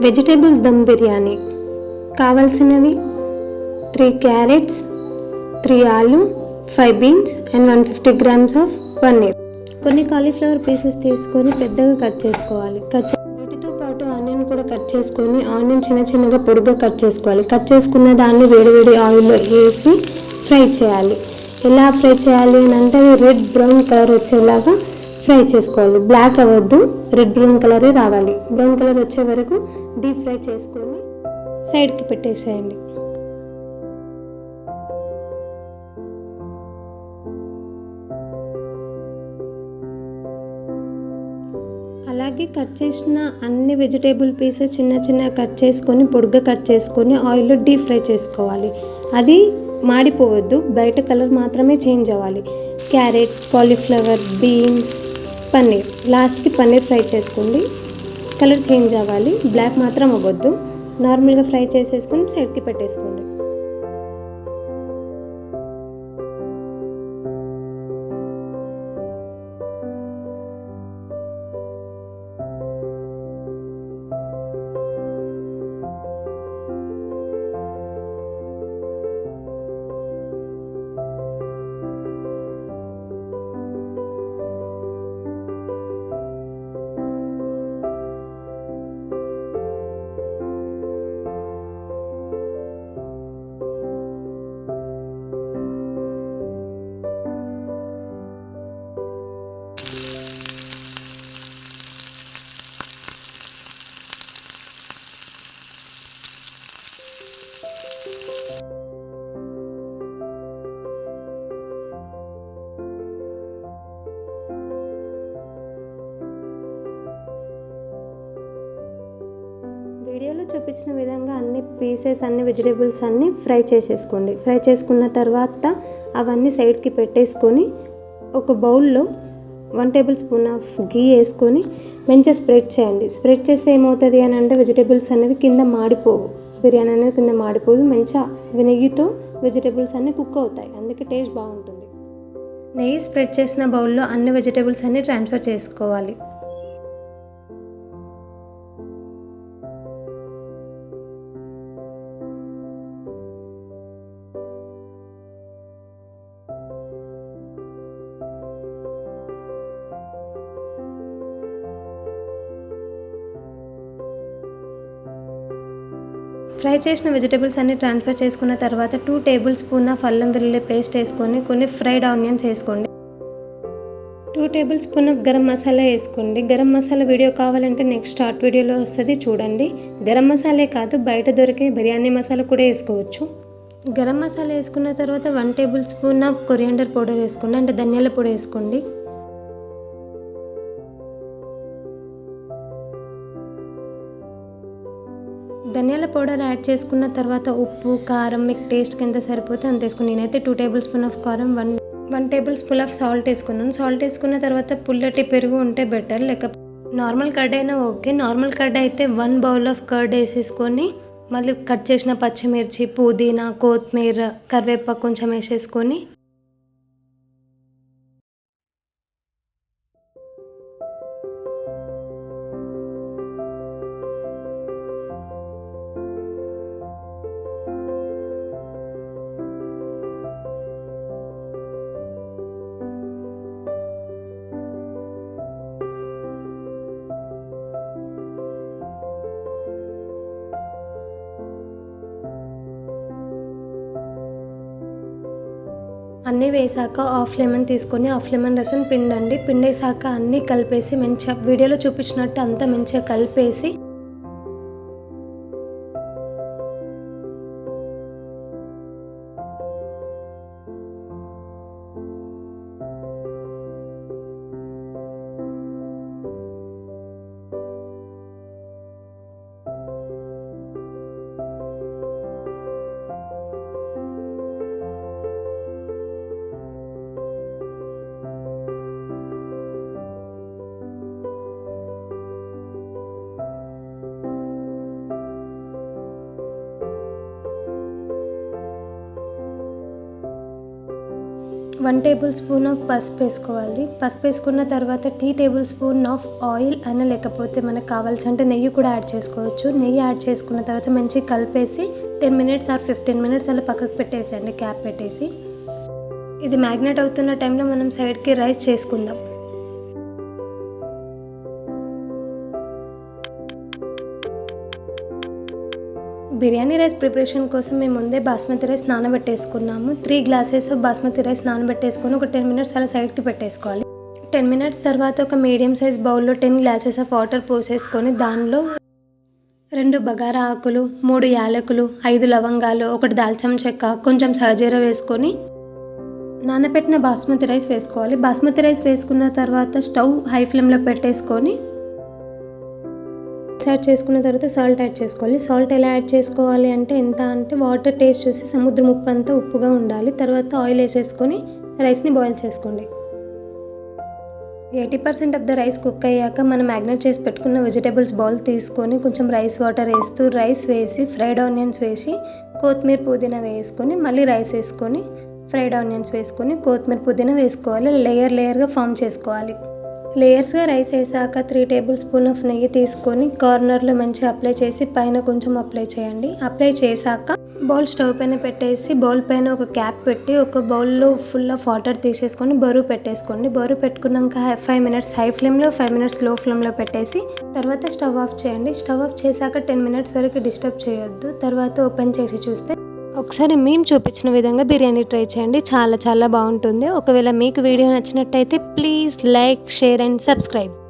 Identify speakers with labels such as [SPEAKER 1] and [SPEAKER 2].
[SPEAKER 1] Vegetable dum biryani. కావలసినవి three carrots three aloo five beans and one fifty grams of paneer. కొన్ని cauliflower pieces తీసుకొని పెద్దగా cut చేసుకోవాలి. Cut వీటితో పాటు ఆనియన్ కూడా కట్ చేసుకొని ఆనియన్ చిన్న చిన్నగా పొడిగా కట్ చేసుకోవాలి. కట్ చేసుకున్న దాన్ని వేడివేడి ఆయిల్లో వేసి ఫ్రై చేయాలి. ఎలా ఫ్రై చేయాలి అని అంటే రెడ్ బ్రౌన్ కలర్ వచ్చేలాగా ఫ్రై చేసుకోవాలి. బ్లాక్ అవ్వద్దు రెడ్ బ్రౌన్ కలరే రావాలి. బ్రౌన్ కలర్ వచ్చే వరకు డీప్ ఫ్రై చేసుకొని సైడ్కి పెట్టేసేయండి. అలాగే కట్ చేసిన అన్ని వెజిటేబుల్ పీసెస్ చిన్న చిన్న కట్ చేసుకొని పొడుగ్గా కట్ చేసుకొని ఆయిల్లో డీప్ ఫ్రై చేసుకోవాలి. అది మాడిపోవద్దు బయట కలర్ మాత్రమే చేంజ్ అవ్వాలి. Carrot cauliflower beans paneer. లాస్ట్కి పన్నీర్ ఫ్రై చేసుకోండి. కలర్ చేంజ్ అవ్వాలి. బ్లాక్ మాత్రం అవ్వద్దు. నార్మల్గా ఫ్రై చేసేసుకొని సైడ్కి పెట్టేసుకోండి. వీడియోలో చూపించిన విధంగా అన్ని పీసెస్ అన్ని వెజిటేబుల్స్ అన్నీ ఫ్రై చేసేసుకోండి. ఫ్రై చేసుకున్న తర్వాత అవన్నీ సైడ్కి పెట్టేసుకొని ఒక బౌల్లో వన్ టేబుల్ స్పూన్ ఆఫ్ గీ వేసుకొని మంచిగా స్ప్రెడ్ చేయండి. స్ప్రెడ్ చేస్తే ఏమవుతుంది అని అంటే వెజిటేబుల్స్ అనేవి కింద మాడిపోవు. బిర్యానీ అనేది కింద మాడిపోదు. మంచిగా నెయ్యితో వెజిటేబుల్స్ అన్నీ కుక్ అవుతాయి. అందుకే టేస్ట్ బాగుంటుంది. నెయ్యి స్ప్రెడ్ చేసిన బౌల్లో అన్ని వెజిటేబుల్స్ అన్ని ట్రాన్స్ఫర్ చేసుకోవాలి. ఫ్రై చేసిన వెజిటేబుల్స్ అన్ని ట్రాన్స్ఫర్ చేసుకున్న తర్వాత టూ టేబుల్ స్పూన్ ఆఫ్ అల్లం వెల్లుల్లి పేస్ట్ వేసుకొని కొన్ని ఫ్రైడ్ ఆనియన్స్ వేసుకోండి two tablespoon of garam masala వేసుకోండి. గరం మసాలా వీడియో కావాలంటే నెక్స్ట్ షార్ట్ వీడియోలో వస్తుంది చూడండి. గరం మసాలే కాదు బయట దొరికే బిర్యానీ మసాలా కూడా వేసుకోవచ్చు. గరం మసాలా వేసుకున్న తర్వాత one tablespoon of coriander powder వేసుకోండి అంటే ధనియాల పొడి వేసుకోండి. పౌడర్ యాడ్ చేసుకున్న తర్వాత ఉప్పు కారం మీకు టేస్ట్ కింద సరిపోతే అంత వేసుకుని నేనైతే two tablespoon of karam one one tablespoon of salt వేసుకున్నాను. సాల్ట్ వేసుకున్న తర్వాత పుల్లటి పెరుగు ఉంటే బెటర్ లేక నార్మల్ కర్డ్ అయినా ఓకే నార్మల్ కర్డ్ అయితే వన్ బౌల్ ఆఫ్ కర్డ్ వేసేసుకొని మళ్ళీ కట్ చేసిన పచ్చిమిర్చి పుదీనా కొత్తిమీర కరివేపాకు కొంచెం వేసేసుకొని అన్నీ వేసాక హాఫ్ లెమన్ తీసుకొని హాఫ్ లెమన్ రసం పిండండి. పిండేసాక అన్నీ కలిపేసి మంచిగా వీడియోలో చూపించినట్టు అంతా మంచిగా కలిపేసి వన్ టేబుల్ స్పూన్ ఆఫ్ పసుపు వేసుకోవాలి. పసుపు వేసుకున్న తర్వాత tea tablespoon of oil అయినా లేకపోతే మనకు కావాల్సింటే నెయ్యి కూడా యాడ్ చేసుకోవచ్చు. నెయ్యి యాడ్ చేసుకున్న తర్వాత మంచిగా కలిపేసి ten minutes or fifteen minutes అలా పక్కకు పెట్టేసేయండి క్యాప్ పెట్టేసి. ఇది మ్యాగ్నెట్ అవుతున్న టైంలో మనం సైడ్కి రైస్ చేసుకుందాం. బిర్యానీ రైస్ ప్రిపరేషన్ కోసం మేము ముందే basmati rice నానబెట్టేసుకున్నాము. Three glasses of basmati rice నానబెట్టేసుకొని ఒక టెన్ మినిట్స్ అలా సైడ్కి పెట్టేసుకోవాలి. టెన్ మినిట్స్ తర్వాత ఒక మీడియం సైజ్ బౌల్లో టెన్ గ్లాసెస్ ఆఫ్ వాటర్ పోసేసుకొని దానిలో రెండు బగారా ఆకులు మూడు యాలకులు ఐదు లవంగాలు ఒకటి దాల్చం చెక్క కొంచెం సహజీర వేసుకొని నానబెట్టిన బాస్మతి రైస్ వేసుకోవాలి. బాస్మతి రైస్ వేసుకున్న తర్వాత స్టవ్ హై ఫ్లేమ్లో పెట్టేసుకొని యాడ్ చేసుకున్న తర్వాత సాల్ట్ యాడ్ చేసుకోవాలి. సాల్ట్ ఎలా యాడ్ చేసుకోవాలి అంటే ఎంత అంటే వాటర్ టేస్ట్ చూసి సముద్రం ఉప్పు అంతా ఉప్పుగా ఉండాలి. తర్వాత ఆయిల్ వేసేసుకొని రైస్ని బాయిల్ చేసుకోండి. Eighty percent of the rice cook అయ్యాక మనం మ్యాగ్నేట్ చేసి పెట్టుకున్న వెజిటేబుల్స్ బౌల్ తీసుకొని కొంచెం రైస్ వాటర్ వేస్తూ రైస్ వేసి ఫ్రైడ్ ఆనియన్స్ వేసి కొత్తిమీర పుదీనా వేసుకొని మళ్ళీ రైస్ వేసుకొని ఫ్రైడ్ ఆనియన్స్ వేసుకొని కొత్తిమీర పుదీనా వేసుకోవాలి. లేయర్ లేయర్గా ఫామ్ చేసుకోవాలి. లేయర్స్గా రైస్ వేసాక త్రీ టేబుల్ స్పూన్ ఆఫ్ నెయ్యి తీసుకొని కార్నర్లో మంచిగా అప్లై చేసి పైన కొంచెం అప్లై చేయండి. అప్లై చేశాక బౌల్ స్టవ్ పైన పెట్టేసి బౌల్ పైన ఒక క్యాప్ పెట్టి ఒక బౌల్లో ఫుల్ ఆఫ్ వాటర్ తీసేసుకొని బరువు పెట్టేసుకోండి. బరువు పెట్టుకున్నాక ఫైవ్ మినిట్స్ హై ఫ్లేమ్లో ఫైవ్ మినిట్స్లో ఫ్లేమ్లో పెట్టేసి తర్వాత స్టవ్ ఆఫ్ చేయండి. స్టవ్ ఆఫ్ చేశాక టెన్ మినిట్స్ వరకు డిస్టర్బ్ చేయొద్దు. తర్వాత ఓపెన్ చేసి చూస్తే ఒకసారి మేము చూపించిన విధంగా బిర్యానీ ట్రై చేయండి. చాలా చాలా బాగుంటుంది. ఒకవేళ మీకు వీడియో నచ్చినట్టయితే please like share and subscribe.